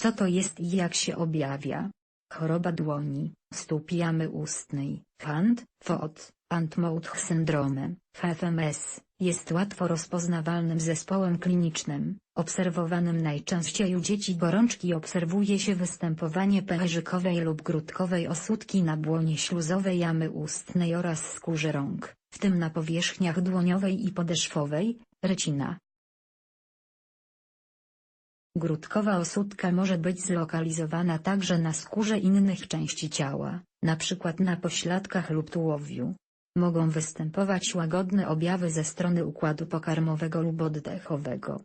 Co to jest i jak się objawia? Choroba dłoni, stóp jamy ustnej, hand, FOD, Antmouth syndrome, HFMS, jest łatwo rozpoznawalnym zespołem klinicznym, obserwowanym najczęściej u dzieci gorączki obserwuje się występowanie pęcherzykowej lub grudkowej osódki na błonie śluzowej jamy ustnej oraz skórze rąk, w tym na powierzchniach dłoniowej i podeszwowej, recina. Grudkowa osódka może być zlokalizowana także na skórze innych części ciała, np. na pośladkach lub tułowiu. Mogą występować łagodne objawy ze strony układu pokarmowego lub oddechowego.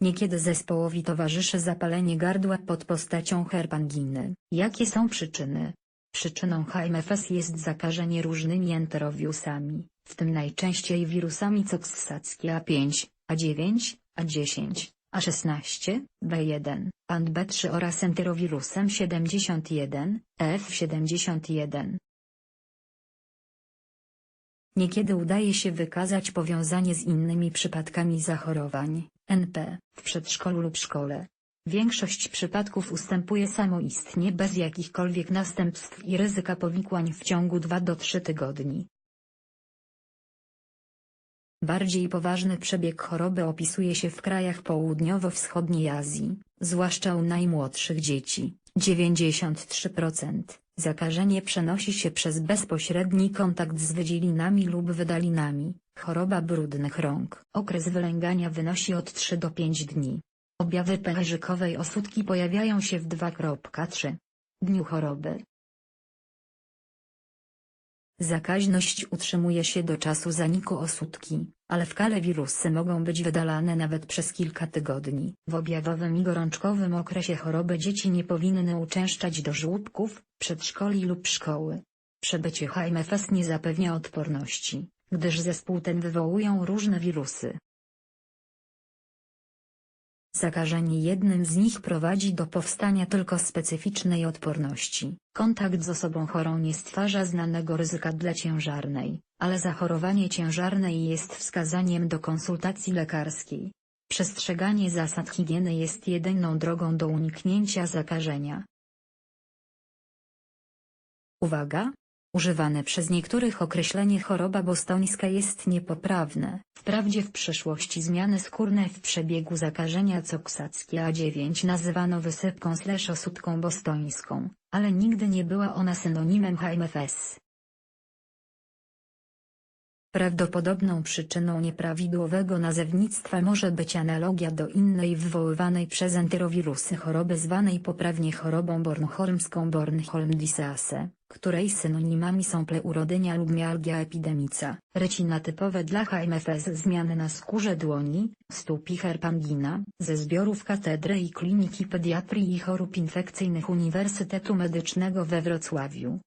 Niekiedy zespołowi towarzyszy zapalenie gardła pod postacią herpanginy. Jakie są przyczyny? Przyczyną HMFS jest zakażenie różnymi enterowiusami, w tym najczęściej wirusami coksackie A5, A9, A10, A16, B1, and B3 oraz entyrowirusem 71, F71. Niekiedy udaje się wykazać powiązanie z innymi przypadkami zachorowań, NP, w przedszkolu lub szkole. Większość przypadków ustępuje samoistnie bez jakichkolwiek następstw i ryzyka powikłań w ciągu 2 do 3 tygodni. Bardziej poważny przebieg choroby opisuje się w krajach południowo-wschodniej Azji, zwłaszcza u najmłodszych dzieci, 93%. Zakażenie przenosi się przez bezpośredni kontakt z wydzielinami lub wydalinami, choroba brudnych rąk. Okres wylęgania wynosi od 3 do 5 dni. Objawy pęcherzykowej osódki pojawiają się w 2.3 dniu choroby. Zakaźność utrzymuje się do czasu zaniku osódki, ale w kale wirusy mogą być wydalane nawet przez kilka tygodni. W objawowym i gorączkowym okresie choroby dzieci nie powinny uczęszczać do żłobków, przedszkoli lub szkoły. Przebycie HMFS nie zapewnia odporności, gdyż zespół ten wywołują różne wirusy. Zakażenie jednym z nich prowadzi do powstania tylko specyficznej odporności. Kontakt z osobą chorą nie stwarza znanego ryzyka dla ciężarnej, ale zachorowanie ciężarnej jest wskazaniem do konsultacji lekarskiej. Przestrzeganie zasad higieny jest jedyną drogą do uniknięcia zakażenia. Uwaga! Używane przez niektórych określenie choroba bostońska jest niepoprawne. Wprawdzie w przeszłości zmiany skórne w przebiegu zakażenia coksackie A9 nazywano wysypką slash osódką bostońską, ale nigdy nie była ona synonimem HMFS. Prawdopodobną przyczyną nieprawidłowego nazewnictwa może być analogia do innej wywoływanej przez entyrowirusy choroby zwanej poprawnie chorobą bornholmską Bornholm disease, której synonimami są pleurodynia lub mialgia epidemica. Recina typowe dla HMFS zmiany na skórze dłoni, stóp i herpangina, ze zbiorów Katedry i Kliniki Pediatrii i Chorób Infekcyjnych Uniwersytetu Medycznego we Wrocławiu.